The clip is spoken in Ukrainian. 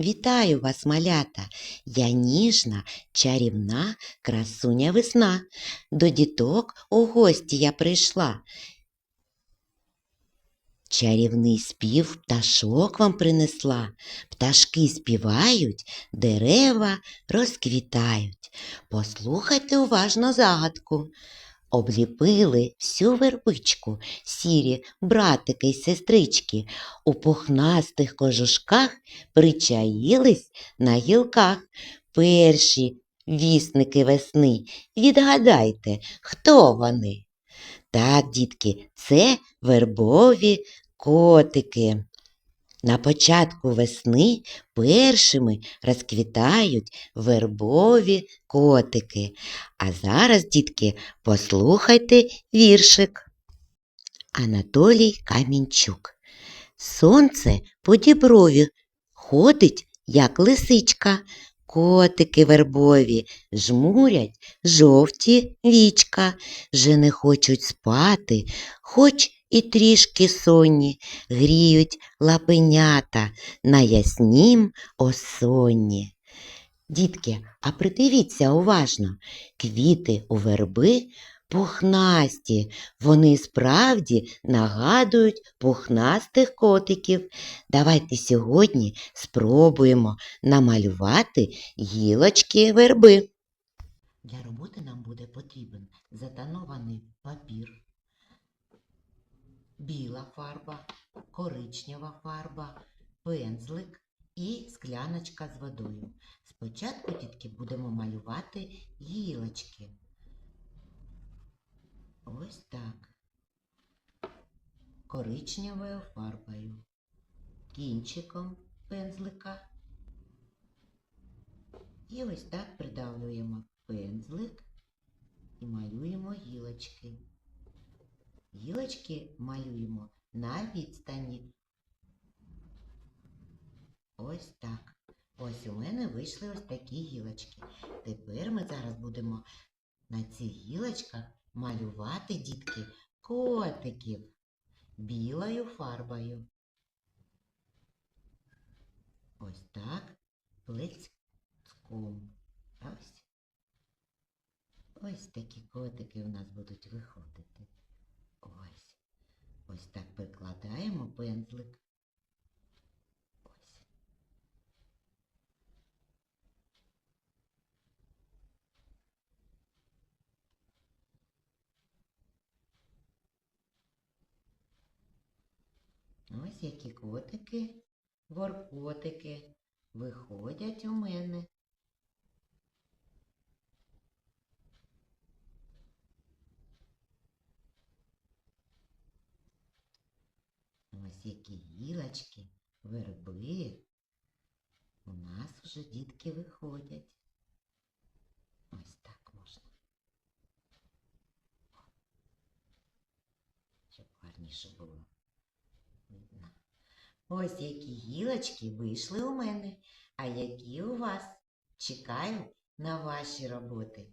Вітаю вас, малята! Я ніжна, чарівна красуня весна. До діток у гості я прийшла. Чарівний спів пташок вам принесла. Пташки співають, дерева розквітають. Послухайте уважно загадку. Обліпили всю вербичку, сірі братики й сестрички, у пухнастих кожушках причаїлись на гілках. Перші вісники весни. Відгадайте, хто вони? Так, дітки, це вербові котики. На початку весни першими розквітають вербові котики. А зараз, дітки, послухайте віршик. Анатолій Камінчук. Сонце по діброві ходить, як лисичка. Котики вербові жмурять жовті вічка, вже не хочуть спати, хоч і трішки сонні, гріють лапенята на яснім осонні. Дітки, а придивіться уважно, квіти у верби пухнасті, вони справді нагадують пухнастих котиків. Давайте сьогодні спробуємо намалювати гілочки верби. Для роботи нам буде потрібен затонований папір, біла фарба, коричнева фарба, пензлик і скляночка з водою. Спочатку, дітки, будемо малювати гілочки. Ось так. Коричневою фарбою, кінчиком пензлика. І ось так придавлюємо пензлик і малюємо гілочки. Гілочки малюємо на відстані. Ось так. Ось у мене вийшли ось такі гілочки. Тепер ми зараз будемо на цих гілочках малювати, дітки, котиків білою фарбою. Ось так, плеском. Ось. Ось такі котики у нас будуть виходити. Ось. Так прикладаємо пензлик. Ось. Ось які котики, воркотики виходять у мене. Ось які гілочки, верби. У нас вже дітки виходять. Ось так можна. Щоб гарніше було видно. Ось які гілочки вийшли у мене, а які у вас. Чекаю на ваші роботи.